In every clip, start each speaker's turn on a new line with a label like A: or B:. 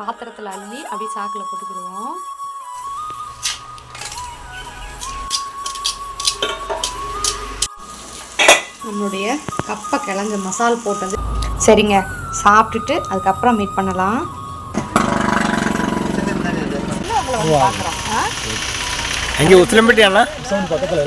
A: பாத்திரத்தில் அள்ளி அப்படியே சாக்கில் போட்டுக்கிடுவோம். நம்மளுடைய கப்பை கிழங்கு மசால் போட்டது. சரிங்க. சாப்பிட்டுட்டு அதுக்கப்புறம் மீட் பண்ணலாம்.
B: அங்கே உசிலம்பட்டியாண்ணா
C: பக்கத்தில்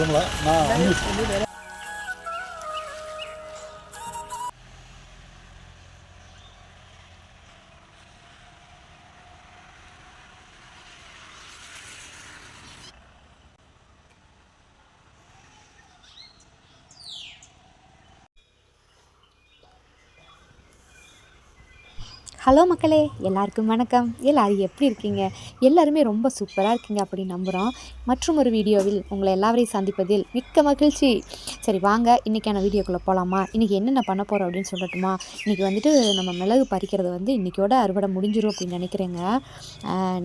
D: ஹலோ மக்களே எல்லாருக்கும் வணக்கம். எல்லாரும் எப்படி இருக்கீங்க? எல்லாருமே ரொம்ப சூப்பராக இருக்கீங்க அப்படின்னு நம்புகிறோம் மற்றும் ஒரு வீடியோவில் உங்களை எல்லாரையும் சந்திப்பதில் மிக்க மகிழ்ச்சி. சரி வாங்க இன்றைக்கான வீடியோக்குள்ளே போகலாமா இன்றைக்கி என்னென்ன பண்ண போகிறோம் அப்படின்னு சொல்லட்டுமா? இன்றைக்கி வந்துட்டு நம்ம மிளகு பறிக்கிறது வந்து இன்றைக்கோட அறுவடை முடிஞ்சிடும் அப்படின்னு நினைக்கிறேங்க.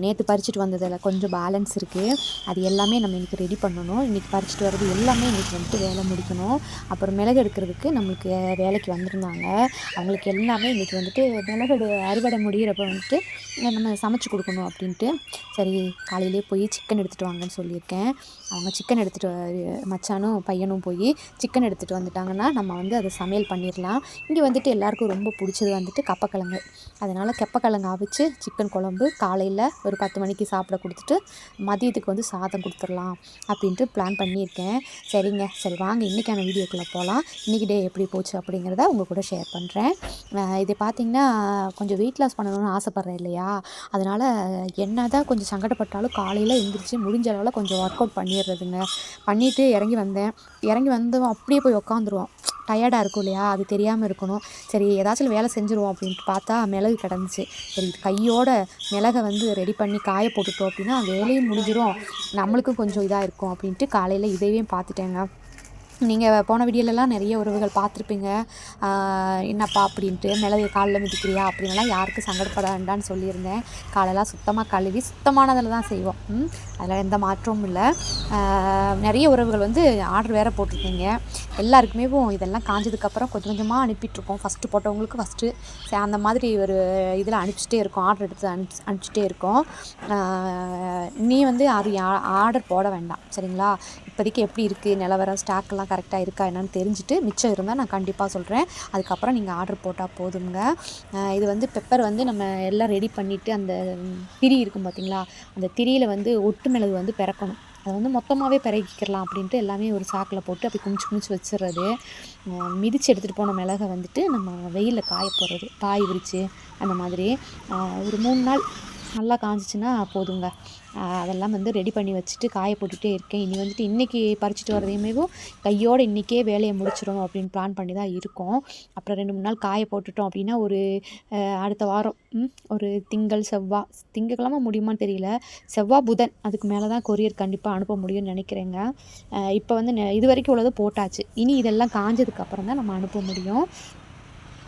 D: நேற்று பறிச்சுட்டு வந்ததில் கொஞ்சம் பேலன்ஸ் இருக்குது அது எல்லாமே நம்ம இன்றைக்கி ரெடி பண்ணணும். இன்றைக்கி பறிச்சுட்டு வர்றது எல்லாமே இன்றைக்கி வந்துட்டு வேலை முடிக்கணும். அப்புறம் மிளகு எடுக்கிறதுக்கு நம்மளுக்கு வேலைக்கு வந்திருந்தாங்க. அவங்களுக்கு எல்லாமே இன்றைக்கி வந்துட்டு மிளகு அறுவடை முடிகிறப்ப வந்துட்டு நம்ம சமைச்சு கொடுக்கணும் அப்படின்ட்டு சரி காலையிலே போய் சிக்கன் எடுத்துகிட்டு வாங்கன்னு சொல்லியிருக்கேன். அவங்க சிக்கன் எடுத்துகிட்டு மச்சானும் பையனும் போய் சிக்கன் எடுத்துகிட்டு வந்துட்டாங்கன்னா நம்ம வந்து அதை சமையல் பண்ணிடலாம். இங்கே வந்துட்டு எல்லாருக்கும் ரொம்ப பிடிச்சது வந்துட்டு கப்பக்கிழங்கு. அதனால் கெப்பக்கிழங்கு அவிச்சு சிக்கன் குழம்பு காலையில் ஒரு பத்து மணிக்கு சாப்பிட கொடுத்துட்டு மதியத்துக்கு வந்து சாதம் கொடுத்துடலாம் அப்படின்ட்டு பிளான் பண்ணியிருக்கேன். சரிங்க சரி வாங்க இன்றைக்கான வீடியோக்குள்ளே போகலாம் இன்றைக்கி டே எப்படி போச்சு அப்படிங்கிறத உங்கள் கூட ஷேர் பண்ணுறேன் இது பார்த்திங்கன்னா கொஞ்சம் வெயிட் லாஸ் பண்ணணும்னு ஆசைப்பட்றேன் இல்லையா? அதனால் என்ன தான் கொஞ்சம் சங்கடப்பட்டாலும் காலையில் எழுந்திரிச்சு முடிஞ்ச அளவில் கொஞ்சம் ஒர்க் அவுட் பண்ணிடுறதுங்க. பண்ணிவிட்டு இறங்கி வந்தேன். இறங்கி வந்தோம் அப்படியே போய் உக்காந்துருவோம் டயர்டாக இருக்கும் இல்லையா? அது தெரியாமல் இருக்கணும். சரி ஏதாச்சும் வேலை செஞ்சுருவோம் அப்படின்ட்டு பார்த்தா மிளகு கிடந்துச்சு. சரி கையோட மிளகை வந்து ரெடி பண்ணி காய போட்டுட்டோம் அப்படின்னா வேலையும் முடிஞ்சிடும் நம்மளுக்கும் கொஞ்சம் இதாக இருக்கும் அப்படின்ட்டு காலையில் இதையும் பார்த்துட்டேங்க. நீங்கள் போன வீடியோலலாம் நிறைய உறவுகள் பார்த்துருப்பீங்க. என்னப்பா? அப்படின்ட்டு. மிளகு காலில் மிதிக்கிறியா? அப்படின்லாம் யாருக்கும் சங்கடப்பட வேண்டாம்னு சொல்லியிருந்தேன். காலெல்லாம் சுத்தமாக கழுவி சுத்தமானதில் தான் செய்வோம். அதில் எந்த மாற்றமும் இல்லை. நிறைய உறவுகள் வந்து ஆர்டர் வேறு போட்டிருக்கீங்க. எல்லாருக்குமே இதெல்லாம் காஞ்சதுக்கப்புறம் கொஞ்சம் கொஞ்சமாக அனுப்பிட்டுருக்கோம். ஃபஸ்ட்டு போட்டவங்களுக்கு ஃபஸ்ட்டு அந்த மாதிரி ஒரு இதில் அனுப்பிச்சிட்டே இருக்கோம். ஆர்டர் எடுத்து அனுப்பிச்சு அனுப்பிச்சிட்டே இருக்கோம். நீ வந்து யாரும் ஆர்டர் போட வேண்டாம். சரிங்களா? இப்போதைக்கு எப்படி இருக்குது நிலவரம் ஸ்டாக்லாம் கரெக்டாக இருக்கா என்னன்னு தெரிஞ்சுட்டு மிச்சம் இருந்தால் நான் கண்டிப்பாக சொல்கிறேன் அதுக்கப்புறம் நீங்கள் ஆர்டர் போட்டால் போதுங்க. இது வந்து பெப்பர் வந்து நம்ம எல்லாம் ரெடி பண்ணிவிட்டு அந்த திரி இருக்கும் பார்த்தீங்களா அந்த திரியில் வந்து ஒட்டு மிளகு வந்து பிறக்கணும் அதை வந்து மொத்தமாகவே பிறகிக்கிறலாம் அப்படின்ட்டு எல்லாமே ஒரு சாக்கில் போட்டு அப்படி குமிச்சு குமிச்சு வச்சிடுறது. மிதித்து எடுத்துகிட்டு போன மிளகை வந்துட்டு நம்ம வெயிலில் காய போடுறது. காய் விரித்து அந்த மாதிரி. ஒரு மூணு நாள் நல்லா காஞ்சிச்சுன்னா போதுங்க. அதெல்லாம் வந்து ரெடி பண்ணி வச்சுட்டு காய போட்டுகிட்டே இருக்கேன். இனி வந்துட்டு இன்றைக்கி பறிச்சுட்டு வரதையுமேவும் கையோடு இன்றைக்கே வேலையை முடிச்சிடணும் அப்படின்னு பிளான் பண்ணி தான் இருக்கோம். அப்புறம் ரெண்டு மூணு நாள் காய போட்டுட்டோம் அப்படின்னா ஒரு அடுத்த வாரம் ஒரு திங்கள் செவ்வாய் திங்கக்கிழமை முடியுமான்னு தெரியல. செவ்வாய் புதன் அதுக்கு மேலே தான் கொரியர் கண்டிப்பாக அனுப்ப முடியும்னு நினைக்கிறேங்க. இப்போ வந்து நெ- இது வரைக்கும் உள்ளது போட்டாச்சு. இனி இதெல்லாம் காஞ்சதுக்கப்புறம் தான் நம்ம அனுப்ப முடியும்.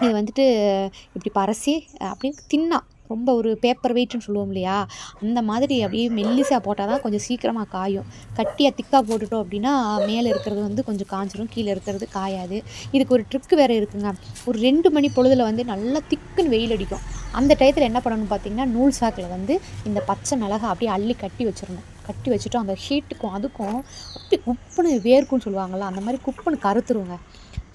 D: இது வந்துட்டு இப்படி பரசி அப்படின்னு தின்னா ரொம்ப ஒரு பேப்பர் வெயிட்னு சொல்லுவோம் இல்லையா? அந்த மாதிரி அப்படியே மெல்லிசாக போட்டால் தான் கொஞ்சம் சீக்கிரமாக காயும். கட்டியாக திக்காக போட்டுட்டோம் அப்படின்னா மேலே இருக்கிறது வந்து கொஞ்சம் காஞ்சிரும் கீழே இருக்கிறது காயாது. இதுக்கு ஒரு ட்ரிக்கு வேறு இருக்குங்க. ஒரு ரெண்டு மணி பொழுதில் வந்து நல்லா திக்குன்னு வெயில் அடிக்கும். அந்த டயத்தில் என்ன பண்ணணும்னு பார்த்தீங்கன்னா நூல் சாக்கில் வந்து இந்த பச்சை மிளகா அப்படியே அள்ளி கட்டி வச்சிடணும் கட்டி வச்சுட்டு அந்த ஹீட்டுக்கும் அதுக்கும் அப்படியே குப்புன்னு வேர்க்கும்னு சொல்லுவாங்கள்ல அந்த மாதிரி குப்புன்னு கருத்துருங்க.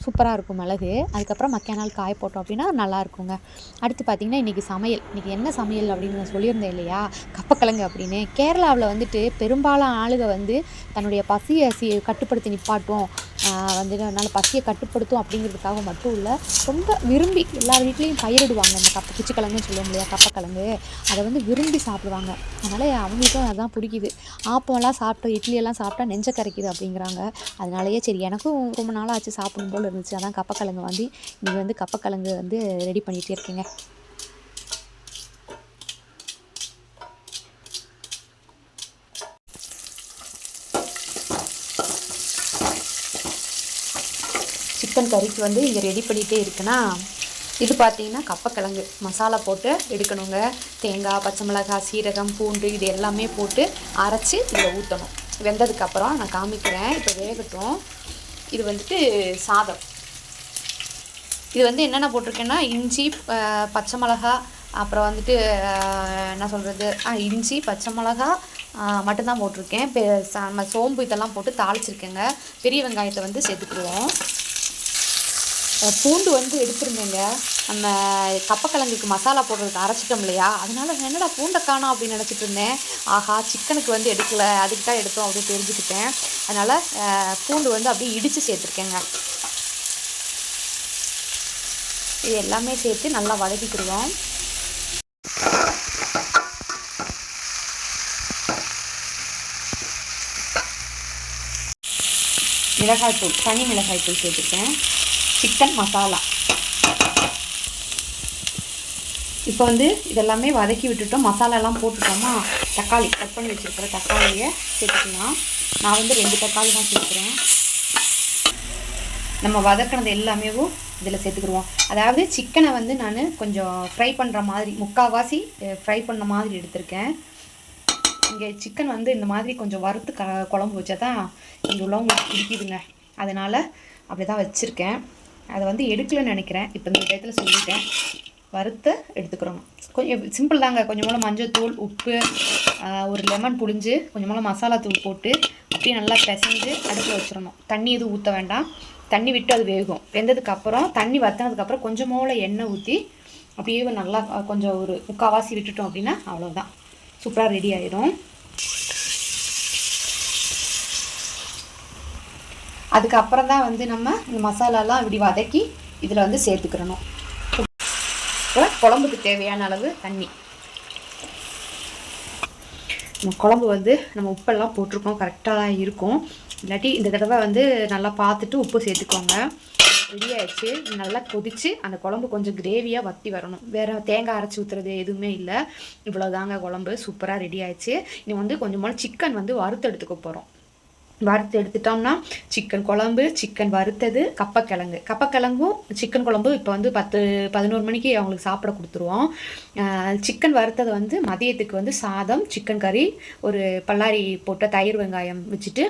D: சூப்பராக இருக்கும் மிளகு. அதுக்கப்புறம் மக்கிய நாள் காய போட்டோம் அப்படின்னா நல்லா இருக்குங்க அடுத்து பார்த்திங்கன்னா இன்றைக்கி சமையல். இன்றைக்கி என்ன சமையல் அப்படின்னு நான் சொல்லியிருந்தேன் இல்லையா? கப்பக்கிழங்கு அப்படின்னு. கேரளாவில் வந்துட்டு பெரும்பாலான ஆளுக வந்து தன்னுடைய பசியை சி கட்டுப்படுத்தி நிப்பாட்டும் வந்து அதனால் பசியை கட்டுப்படுத்தும் அப்படிங்கிறதுக்காக மட்டும் இல்லை ரொம்ப விரும்பி எல்லார் வீட்லேயும் பயிரிடுவாங்க. இந்த கப்ப குச்சிக்கிழங்குன்னு சொல்லுவோம் இல்லையா கப்பக்கிழங்கு. அதை வந்து விரும்பி சாப்பிடுவாங்க. அதனால் அவங்களுக்கும் அதுதான் பிடிக்குது. ஆப்பம்லாம் சாப்பிட்டு இட்லியெல்லாம் சாப்பிட்டா நெஞ்ச கரைக்குது அப்படிங்கிறாங்க. அதனாலயே சரி எனக்கும் ரொம்ப நாளாச்சு ஆச்சு போல் இருந்துச்சு. அதான் கப்பக்கிழங்கு வந்து இன்றைக்கி வந்து கப்பக்கிழங்கு வந்து ரெடி பண்ணிகிட்டே இருக்கேங்க.
A: சிக்கன் கறிக்கு வந்து இங்கே ரெடி பண்ணிகிட்டே இருக்குன்னா இது பார்த்தீங்கன்னா கப்பக்கிழங்கு. மசாலா போட்டு எடுக்கணுங்க. தேங்காய் பச்சை மிளகாய் சீரகம் பூண்டு இது எல்லாமே போட்டு அரைச்சி இதில் ஊற்றணும் வெந்ததுக்கப்புறம் நான் காமிக்கிறேன். இப்போ வேகட்டும். இது வந்துட்டு சாதம். இது வந்து என்னென்ன போட்டிருக்கேன்னா இஞ்சி பச்சை மிளகா
D: அப்புறம் வந்துட்டு என்ன சொல்கிறது இஞ்சி பச்சை மிளகா மட்டும்தான் போட்டிருக்கேன். பெ நம்ம சோம்பு இதெல்லாம் போட்டு தாளிச்சிருக்கேங்க. பெரிய வெங்காயத்தை வந்து சேர்த்துக்குருவோம் பூண்டு வந்து எடுத்துருந்தேங்க. நம்ம கப்பக்கிழங்குக்கு மசாலா போடுறதுக்கு அரைச்சிட்டோம் இல்லையா? அதனால நான் என்னடா பூண்டை காணோம் அப்படின்னு நினச்சிட்டு இருந்தேன். ஆஹா சிக்கனுக்கு வந்து எடுக்கல. அதுக்கு தான் எடுத்தோம் அப்படின்னு தெரிஞ்சுக்கிட்டேன். அதனால் பூண்டு வந்து அப்படியே இடித்து சேர்த்துருக்கேங்க. இது எல்லாமே சேர்த்து நல்லா வதக்கிக்கிடுவோம். மிளகாய்த்தூள் தனி மிளகாய் தூள் சேர்த்துருக்கேன். சிக்கன் மசாலா இப்போ வந்து இதெல்லாமே வதக்கி விட்டுட்டோம். மசாலாலாம் போட்டுட்டோமா? தக்காளி கட் பண்ணி வச்சுருக்கிற தக்காளியை சேர்த்துக்கலாம். நான் வந்து ரெண்டு தக்காளி தான் சேர்க்குறேன். நம்ம வதக்கினது எல்லாமே இதில் சேர்த்துக்கிடுவோம். அதாவது சிக்கனை வந்து நான் கொஞ்சம் ஃப்ரை பண்ணுற மாதிரி முக்கால்வாசி ஃப்ரை பண்ண மாதிரி எடுத்திருக்கேன். இங்கே சிக்கன் வந்து இந்த மாதிரி கொஞ்சம் வறுத்து க குழம்பு வச்சா தான் இங்கே உள்ளவங்களுக்கு பிடிக்குதுங்க. அதனால் அப்படி தான் வச்சுருக்கேன். அதை வந்து எடுக்கலன்னு நினைக்கிறேன். இப்போ இந்த டயத்தில் சொல்லிட்டேன். வறுத்து எடுத்துக்கிறோம். கொஞ்சம் சிம்பிள் தாங்க. கொஞ்சமாக மஞ்சத்தூள் உப்பு ஒரு லெமன் புழிஞ்சு கொஞ்சமாக மசாலா தூள் போட்டு அப்படியே நல்லா பிசைஞ்சு அடுப்பில் வச்சிடணும். தண்ணி எதுவும் ஊற்ற வேண்டாம். தண்ணி விட்டு அது வேகும். வெந்ததுக்கப்புறம் தண்ணி வத்தினதுக்கப்புறம் கொஞ்சமோல எண்ணெய் ஊற்றி அப்படியே நல்லா கொஞ்சம் ஒரு முக்கால்வாசி விட்டுட்டோம் அப்படின்னா அவ்வளோதான் சூப்பராக ரெடி ஆகிடும் அதுக்கப்புறம் தான் வந்து நம்ம இந்த மசாலாலாம் இப்படி வதக்கி இதில் வந்து சேர்த்துக்கிறணும். குழம்புக்கு தேவையான அளவு தண்ணி. நம்ம குழம்பு வந்து நம்ம உப்பெல்லாம் போட்டிருக்கோம் கரெக்டாக தான் இருக்கும். இல்லாட்டி இந்த தடவை வந்து நல்லா பார்த்துட்டு உப்பு சேர்த்துக்கோங்க. ரெடி ஆயிடுச்சு. நல்லா கொதித்து அந்த குழம்பு கொஞ்சம் கிரேவியாக வத்தி வரணும். வேறு தேங்காய் அரைச்சி ஊற்றுறது எதுவுமே இல்லை. இவ்வளோதாங்க குழம்பு. சூப்பராக ரெடி ஆயிடுச்சு. இனி வந்து கொஞ்சமாக சிக்கன் வந்து வறுத்து எடுத்துக்க போகிறோம் வறுத்து எடுத்துட்டோம்னா சிக்கன் குழம்பு சிக்கன் வறுத்தது கப்பக்கிழங்கு. கப்பக்கிழங்கும் சிக்கன் குழம்பு இப்போ வந்து பத்து பதினோரு மணிக்கு அவங்களுக்கு சாப்பிட கொடுத்துருவோம். சிக்கன் வறுத்தது வந்து மதியத்துக்கு வந்து சாதம் சிக்கன் கறி ஒரு பல்லாரி போட்ட தயிர் வெங்காயம் வச்சுட்டு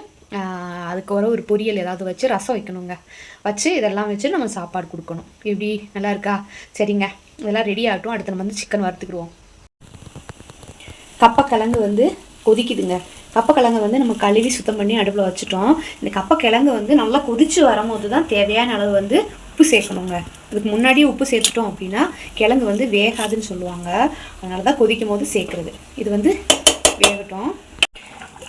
D: அதுக்கு ஒரு ஒரு பொரியல் ஏதாவது வச்சு ரசம் வைக்கணுங்க. வச்சு இதெல்லாம் வச்சு நம்ம சாப்பாடு கொடுக்கணும். எப்படி? நல்லா இருக்கா? சரிங்க. இதெல்லாம் ரெடி ஆகட்டும். அடுத்து நம்ம வந்து சிக்கன் வறுத்துக்கிடுவோம். கப்பக்கிழங்கு வந்து கொதிக்குதுங்க. கப்பக்கிழங்கு வந்து நம்ம கழுவி சுத்தம் பண்ணி அடுப்பில் வச்சுட்டோம். இந்த கப்பக்கிழங்கு வந்து நல்லா கொதிச்சு வரும்போது தான் தேவையான அளவு வந்து உப்பு சேர்க்கணுங்க. அதுக்கு முன்னாடியே உப்பு சேர்த்துட்டோம் அப்படின்னா கிழங்கு வந்து வேகாதுன்னு சொல்லுவாங்க. அதனால தான் கொதிக்கும் போது சேர்க்குறது. இது வந்து வேகட்டும்.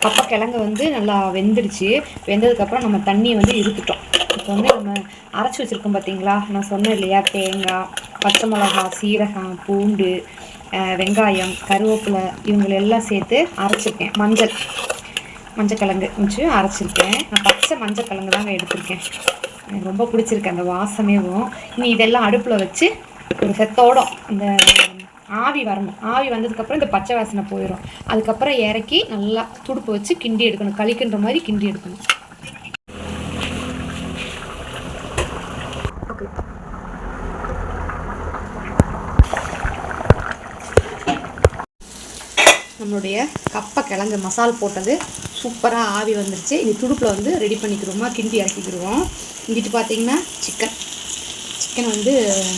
D: கப்பக்கிழங்கு வந்து நல்லா வெந்துடுச்சு. வெந்ததுக்கப்புறம் நம்ம தண்ணியை வந்து இருத்துட்டோம் இப்போ வந்து நம்ம அரைச்சி வச்சுருக்கோம் பார்த்தீங்களா நான் சொன்னேன் இல்லையா? தேங்காய் பச்சை மிளகா சீரகம் பூண்டு வெங்காயம் கருவேப்பிலை இவங்களை எல்லாம் சேர்த்து அரைச்சிருக்கேன். மஞ்சள் மஞ்சள் கிழங்கு வச்சு அரைச்சிருக்கேன். நான் பச்சை மஞ்சள் கிழங்கு தாங்க எடுத்திருக்கேன். எனக்கு ரொம்ப பிடிச்சிருக்கு அந்த வாசமேவும் இனி இதெல்லாம் அடுப்பில் வச்சு ஒரு செத்தோடம் இந்த ஆவி வரணும். ஆவி வந்ததுக்கப்புறம் இந்த பச்சை வாசனை போயிடும் அதுக்கப்புறம் இறக்கி நல்லா துடுப்பு வச்சு கிண்டி எடுக்கணும். கழிக்கின்ற மாதிரி கிண்டி எடுக்கணும் ஓகே நம்மளுடைய கப்பை கிழங்கு மசால் போட்டது. சூப்பராக ஆவி வந்துருச்சு. இனி துடுப்பில் வந்து ரெடி பண்ணிக்கிறோமா கிண்டி இறக்கிக்கிடுவோம். இங்கிட்டு பார்த்தீங்கன்னா சிக்கன் சிக்கன் வந்து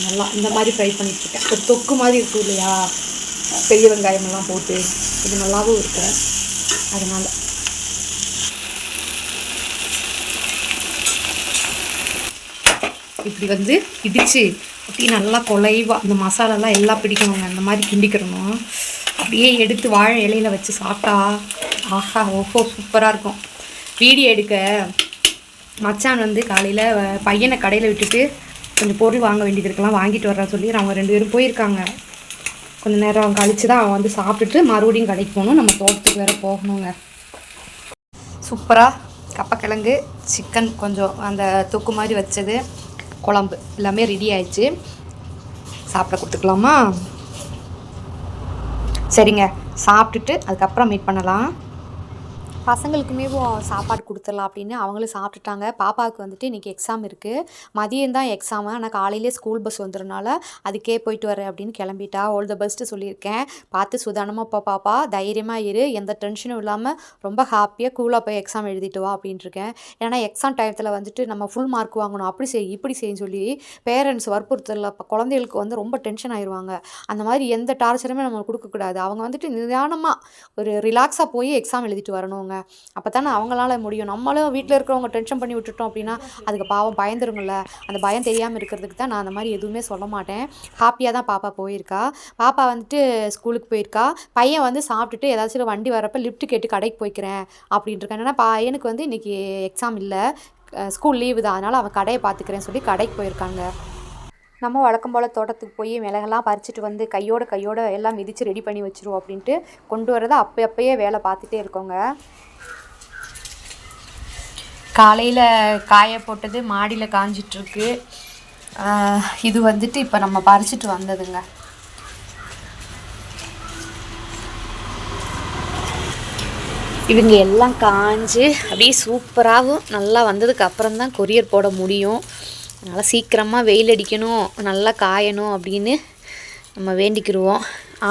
D: நல்லா இந்த மாதிரி ஃப்ரை பண்ணிட்டுருக்கேன். ஒரு தொக்கு மாதிரி இருக்கும் இல்லையா? பெரிய வெங்காயமெல்லாம் போட்டு. இது நல்லாவும் இருக்கு அதனால். இப்படி வந்து இடித்து அப்படி நல்லா குலைவாக அந்த மசாலாலாம் எல்லாம் பிடிக்கணுங்க. அந்த மாதிரி கிண்டிக்கிறணும். அப்படியே எடுத்து வாழை இலையில வச்சு சாப்பிட்டா ஆஹா ஓஹோ சூப்பராக இருக்கும். வீடியோ எடுக்க மச்சான் வந்து காலையில் பையனை கடையில் விட்டுட்டு கொஞ்சம் பொருள் வாங்க வேண்டியது இருக்கலாம் வாங்கிட்டு வர்றா சொல்லி அவங்க ரெண்டு பேரும் போயிருக்காங்க. கொஞ்ச நேரம் கழித்து தான் அவன் வந்து சாப்பிட்டுட்டு மறுபடியும் கடைக்கு போகணும். நம்ம தோட்டத்துக்கு வேறு போகணுங்க. சூப்பராக கப்பக்கிழங்கு சிக்கன் கொஞ்சம் அந்த தொக்கு மாதிரி வச்சது குழம்பு எல்லாமே ரெடி ஆயிடுச்சு. சாப்பிட கொடுத்துக்கலாமா? சரிங்க சாப்பிட்டுட்டு அதுக்கப்புறம் மீட் பண்ணலாம். பசங்களுக்குமே சாப்பாடு கொடுத்துடலாம் அப்படின்னு அவங்களும் சாப்பிட்டுட்டாங்க. பாப்பாவுக்கு வந்துட்டு இன்றைக்கி எக்ஸாம் இருக்குது மதியம் தான் எக்ஸாமு ஆனால் காலையிலே ஸ்கூல் பஸ் வந்துடுறனால அதுக்கே போயிட்டு வரேன் அப்படின்னு கிளம்பிட்டா. ஆல் த பெஸ்ட்டு சொல்லியிருக்கேன். பார்த்து சுதானமாக போ பாப்பா. தைரியமாக இரு. எந்த டென்ஷனும் இல்லாமல் ரொம்ப ஹாப்பியாக கூலாக போய் எக்ஸாம் எழுதிட்டு வா அப்படின்ட்டு இருக்கேன் ஏன்னா எக்ஸாம் டயத்தில் வந்துட்டு நம்ம ஃபுல் மார்க் வாங்கணும். அப்படி செய் இப்படி செய்யும் சொல்லி பேரண்ட்ஸ் வற்புறுத்தல இப்போ குழந்தைகளுக்கு வந்து ரொம்ப டென்ஷன் ஆயிடுவாங்க அந்த மாதிரி எந்த டார்ச்சருமே நம்ம கொடுக்கக்கூடாது. அவங்க வந்துட்டு நிதானமாக ஒரு ரிலாக்ஸாக போய் எக்ஸாம் எழுதிட்டு வரணும் வரணுங்க அப்போ தானே அவங்களால முடியும். நம்மளும் வீட்டில் இருக்கிறவங்க டென்ஷன் பண்ணி விட்டுட்டோம் அப்படின்னா அதுக்கு பாவம் பயந்துருங்கள்ல. அந்த பயம் தெரியாமல் இருக்கிறதுக்கு தான் நான் அந்த மாதிரி எதுவுமே சொல்ல மாட்டேன். ஹாப்பியாக தான் பாப்பா போயிருக்கா. பாப்பா வந்துட்டு ஸ்கூலுக்கு போயிருக்கா. பையன் வந்து சாப்பிட்டுட்டு ஏதாச்சும் வண்டி வரப்போ லிஃப்ட் கேட்டு கடைக்கு போய்க்கிறேன் அப்படின்ட்டு ஏன்னா பையனுக்கு வந்து இன்றைக்கி எக்ஸாம் இல்லை. ஸ்கூல் லீவு தான். அதனால் அவன் கடையை பார்த்துக்கிறேன்னு சொல்லி கடைக்கு போயிருக்காங்க. நம்ம வழக்கம் போல் தோட்டத்துக்கு போய் மிளகெல்லாம் பறிச்சுட்டு வந்து கையோட கையோட எல்லாம் மிதித்து ரெடி பண்ணி வச்சுருவோம் அப்படின்ட்டு கொண்டு வரதை அப்போ அப்பயே வேலை பார்த்துட்டே இருக்கோங்க. காலையில் காய போட்டது மாடியில் காஞ்சிட்ருக்கு. இது வந்துட்டு இப்போ நம்ம பறிச்சிட்டு வந்ததுங்க. இவங்க எல்லாம் காஞ்சு அப்படியே சூப்பராகவும் நல்லா வந்ததுக்கு அப்புறம் தான் கொரியர் போட முடியும். அதனால் சீக்கிரமாக வெயில் அடிக்கணும் நல்லா காயணும் அப்படின்னு நம்ம வேண்டிக்கிடுவோம்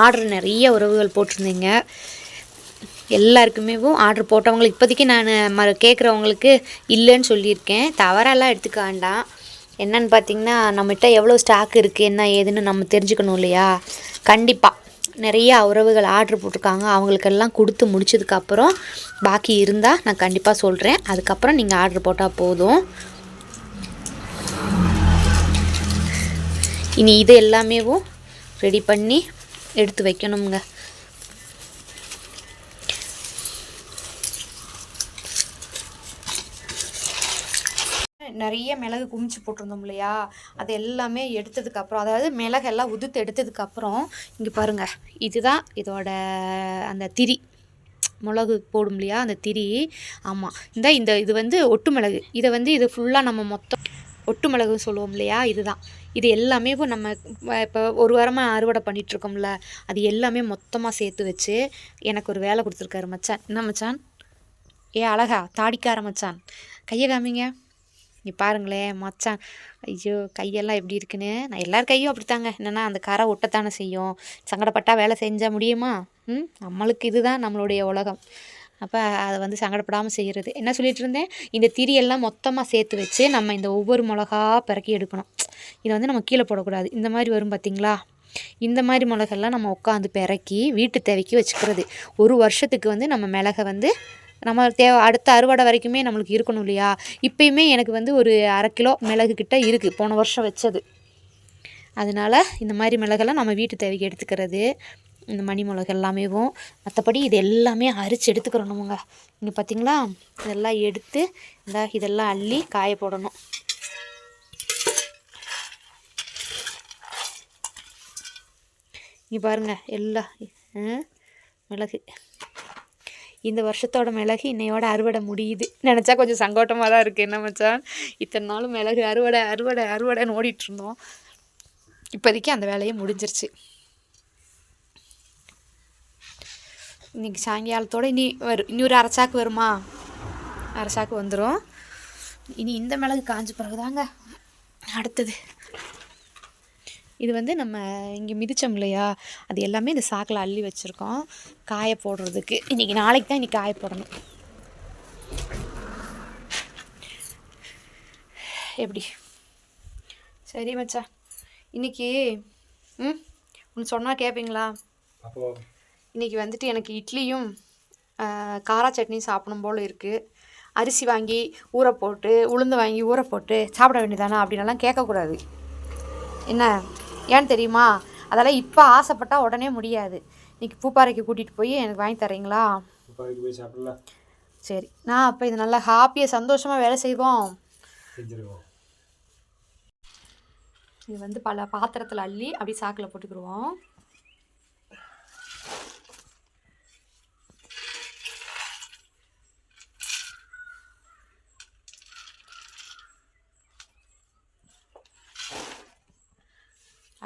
D: ஆர்டர் நிறைய உறவுகள் போட்டிருந்தீங்க. எல்லாருக்குமே ஆர்டர் போட்டவங்களுக்கு இப்போதைக்கு நான் ம கேட்குறவங்களுக்கு இல்லைன்னு சொல்லியிருக்கேன். தவறெல்லாம் எடுத்துக்க வேண்டாம். என்னன்னு பார்த்தீங்கன்னா நம்மகிட்ட எவ்வளோ ஸ்டாக் இருக்குது என்ன ஏதுன்னு நம்ம தெரிஞ்சுக்கணும் இல்லையா? கண்டிப்பாக நிறைய உறவுகள் ஆர்டர் போட்டிருக்காங்க. அவங்களுக்கெல்லாம் கொடுத்து முடிச்சதுக்கப்புறம் பாக்கி இருந்தால் நான் கண்டிப்பாக சொல்கிறேன் அதுக்கப்புறம் நீங்கள் ஆர்டர் போட்டால் போதும். இனி இது எல்லாமேவும் ரெடி பண்ணி எடுத்து வைக்கணுங்க நிறைய மிளகு குமிச்சு போட்டிருந்தோம் இல்லையா? அது எல்லாமே எடுத்ததுக்கப்புறம் அதாவது மிளகெல்லாம் உதுத்து எடுத்ததுக்கப்புறம் இங்கே பாருங்கள் இதுதான் இதோட அந்த திரி. மிளகு போடும் இல்லையா? அந்த திரி. ஆமாம் இந்த இந்த இது வந்து ஒட்டு மிளகு. இதை வந்து இது ஃபுல்லாக நம்ம மொத்தம் ஒட்டு மிளகுன்னு சொல்லுவோம் இல்லையா? இதுதான். இது எல்லாமே இப்போ நம்ம இப்போ ஒரு வாரமாக அறுவடை பண்ணிகிட்ருக்கோம்ல அது எல்லாமே மொத்தமாக சேர்த்து வச்சு எனக்கு ஒரு வேலை கொடுத்துருக்காரு மச்சான். என்ன மச்சான்? ஏ அழகா தாடிக்கார மச்சான். கையை காமிங்க. நீ பாருங்களேன் மச்சான். ஐயோ கையெல்லாம் எப்படி இருக்குன்னு? நான் எல்லார் கையும் அப்படித்தாங்க. என்னென்னா அந்த கரை ஒட்டத்தானே செய்யும். சங்கடப்பட்டா வேலை செஞ்சால் முடியுமா? ம் நம்மளுக்கு இதுதான் நம்மளுடைய உலகம். அப்போ அதை வந்து சங்கடப்படாமல் செய்கிறது என்ன சொல்லிட்டு இருந்தேன்? இந்த திரியெல்லாம் மொத்தமாக சேர்த்து வச்சு நம்ம இந்த ஒவ்வொரு மிளகா பிறக்கி எடுக்கணும். இதை வந்து நம்ம கீழே போடக்கூடாது. இந்த மாதிரி வரும் பார்த்திங்களா இந்த மாதிரி மிளகெல்லாம் நம்ம உட்காந்து பிறக்கி வீட்டு தேவைக்கு வச்சுக்கிறது. ஒரு வருஷத்துக்கு வந்து நம்ம மிளகை வந்து நம்ம தேவை அடுத்த அறுவடை வரைக்குமே நம்மளுக்கு இருக்கணும் இல்லையா? இப்பயுமே எனக்கு வந்து ஒரு அரை கிலோ மிளகு கிட்ட இருக்குது போன வருஷம் வச்சது. அதனால இந்த மாதிரி மிளகெல்லாம் நம்ம வீட்டு தேவைக்கு எடுத்துக்கிறது. இந்த மணி மிளகு எல்லாமேவும் மற்றபடி இது எல்லாமே அரிச்சு எடுத்துக்கிறோம் நம்மங்க இங்கே பார்த்தீங்களா இதெல்லாம் எடுத்து இந்த இதெல்லாம் அள்ளி காய போடணும். இங்கே பாருங்கள் எல்லாம் மிளகு. இந்த வருஷத்தோட மிளகு இன்னையோட அறுவடை முடியுது. நினச்சா கொஞ்சம் சங்கோட்டமாக தான் இருக்குது என்ன மச்சான்? இத்தனை நாளும் மிளகு அறுவடை அறுவடை அறுவடைன்னு ஓடிட்டுருந்தோம் இப்போதைக்கு அந்த வேலையை முடிஞ்சிருச்சு. இன்றைக்கி சாயங்காலத்தோடு இனி வரும் இன்னொரு அரைச்சாக்கு வருமா? அரைச்சாக்கு வந்துடும் இனி இந்த மிளகு காஞ்ச பிறகுதாங்க அடுத்தது. இது வந்து நம்ம இங்கே மிதித்தோம் இல்லையா? அது எல்லாமே இந்த சாக்கில் அள்ளி வச்சுருக்கோம். காய போடுறதுக்கு. இன்றைக்கி நாளைக்கு தான் இன்றைக்கி காய போடணும். எப்படி? சரி மச்சா இன்னைக்கு ம்? ஒன்று சொன்னால் கேட்பீங்களா
C: அப்போ
D: இன்றைக்கி வந்துட்டு எனக்கு இட்லியும் காரா சட்னியும் சாப்பிடணும் போல் இருக்குது அரிசி வாங்கி ஊற போட்டு உளுந்து வாங்கி ஊற போட்டு சாப்பிட வேண்டியதானே அப்படின்னலாம் கேட்கக்கூடாது. என்ன? ஏன்னு தெரியுமா? அதெல்லாம் இப்போ ஆசைப்பட்டா உடனே முடியாது. இன்னைக்கு பூப்பாறைக்கு கூட்டிகிட்டு போய் எனக்கு வாங்கி தரீங்களா? சரி நான் அப்போ இது நல்லா ஹாப்பியாக சந்தோஷமாக வேலை செய்வோம். இது வந்து பல பாத்திரத்தில் அள்ளி அப்படி சாக்கில் போட்டுக்கிடுவோம்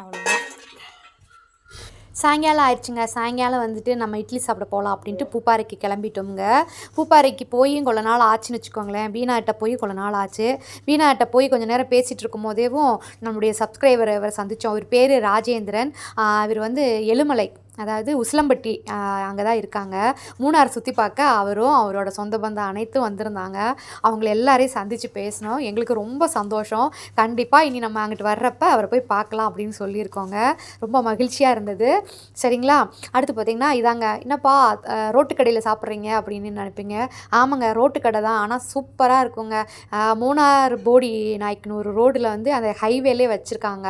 D: அவ்வளோதான் சாயங்காலம் ஆயிடுச்சுங்க. சாயங்காலம் வந்துட்டு நம்ம இட்லி சாப்பிட போகலாம் அப்படின்ட்டு பூப்பாறைக்கு கிளம்பிட்டோம்ங்க. பூப்பாறைக்கு போய் கொள்ள நாள் ஆச்சுன்னு வச்சுக்கோங்களேன். வீணாட்ட போய் கொள்ள நாள் ஆச்சு. வீணாட்ட போய் கொஞ்ச நேரம் பேசிகிட்டு இருக்கும் போதேவும் நம்முடைய சப்ஸ்கிரைபர் அவரை சந்தித்தோம் அவர் பேர் ராஜேந்திரன். இவர் வந்து எழுமலை அதாவது உசிலம்பட்டி அங்கே தான் இருக்காங்க. மூணார் சுற்றி பார்க்க அவரும் அவரோட சொந்த பந்தம் அனைத்தும் வந்திருந்தாங்க. அவங்கள எல்லாரையும் சந்தித்து பேசினோம். எங்களுக்கு ரொம்ப சந்தோஷம். கண்டிப்பாக இனி நம்ம அங்கிட்டு வர்றப்ப அவரை போய் பார்க்கலாம் அப்படின்னு சொல்லியிருக்கோங்க. ரொம்ப மகிழ்ச்சியாக இருந்தது. சரிங்களா? அடுத்து பார்த்திங்கன்னா இதாங்க. என்னப்பா ரோட்டு கடையில் சாப்பிட்றீங்க அப்படின்னு நினைப்பீங்க. ஆமாங்க ரோட்டு கடை தான். ஆனால் சூப்பராக இருக்குங்க. மூணார் போடி நாய்க்கனூர் ரோடில் வந்து அந்த ஹைவேலே வச்சுருக்காங்க.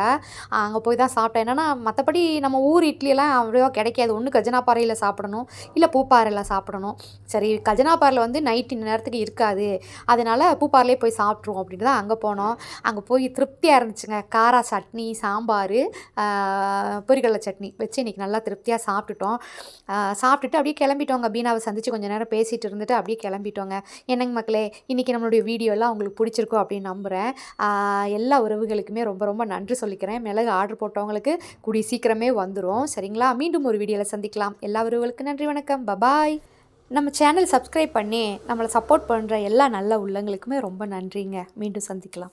D: அங்கே போய் தான் சாப்பிட்டேன். என்னன்னா மற்றபடி நம்ம ஊர் இட்லியெல்லாம் அவ்வளோவா கிடைக்காது. ஒன்று கஜனாப்பாறையில் சாப்பிடணும். இல்லை பூப்பாறையில் சாப்பிடணும். சரி கஜனாப்பாறையில் வந்து நைட்டு நேரத்துக்கு இருக்காது. அதனால் பூப்பாறையிலே போய் சாப்பிட்ருவோம் அப்படின்னு தான் அங்கே போனோம். அங்கே போய் திருப்தியாக இருந்துச்சுங்க. காரா சட்னி சாம்பார் பொரிகடலை சட்னி வச்சு இன்றைக்கி நல்லா திருப்தியாக சாப்பிட்டுட்டோம். சாப்பிட்டுட்டு அப்படியே கிளம்பிட்டோங்க. பீனாவை சந்தித்து கொஞ்சம் நேரம் பேசிகிட்டு இருந்துட்டு அப்படியே கிளம்பிட்டோங்க. என்னங்க மக்களே இன்றைக்கி நம்மளுடைய வீடியோலாம் உங்களுக்கு பிடிச்சிருக்கும் அப்படின்னு நம்புகிறேன் எல்லா உறவுகளுக்குமே ரொம்ப ரொம்ப நன்றி சொல்லிக்கிறேன். மிளகு ஆர்டர் போட்டவங்களுக்கு கூடி சீக்கிரமே வந்துடும் சரிங்களா? மீண்டும் மீண்டும் ஒரு வீடியோவில் சந்திக்கலாம். எல்லா உறவுகளுக்கும் நன்றி வணக்கம். பபாய் நம்ம சேனல் சப்ஸ்கிரைப் பண்ணி நம்மளை சப்போர்ட் பண்ணுற எல்லா நல்ல உள்ளங்களுக்குமே ரொம்ப நன்றிங்க. மீண்டும் சந்திக்கலாம்.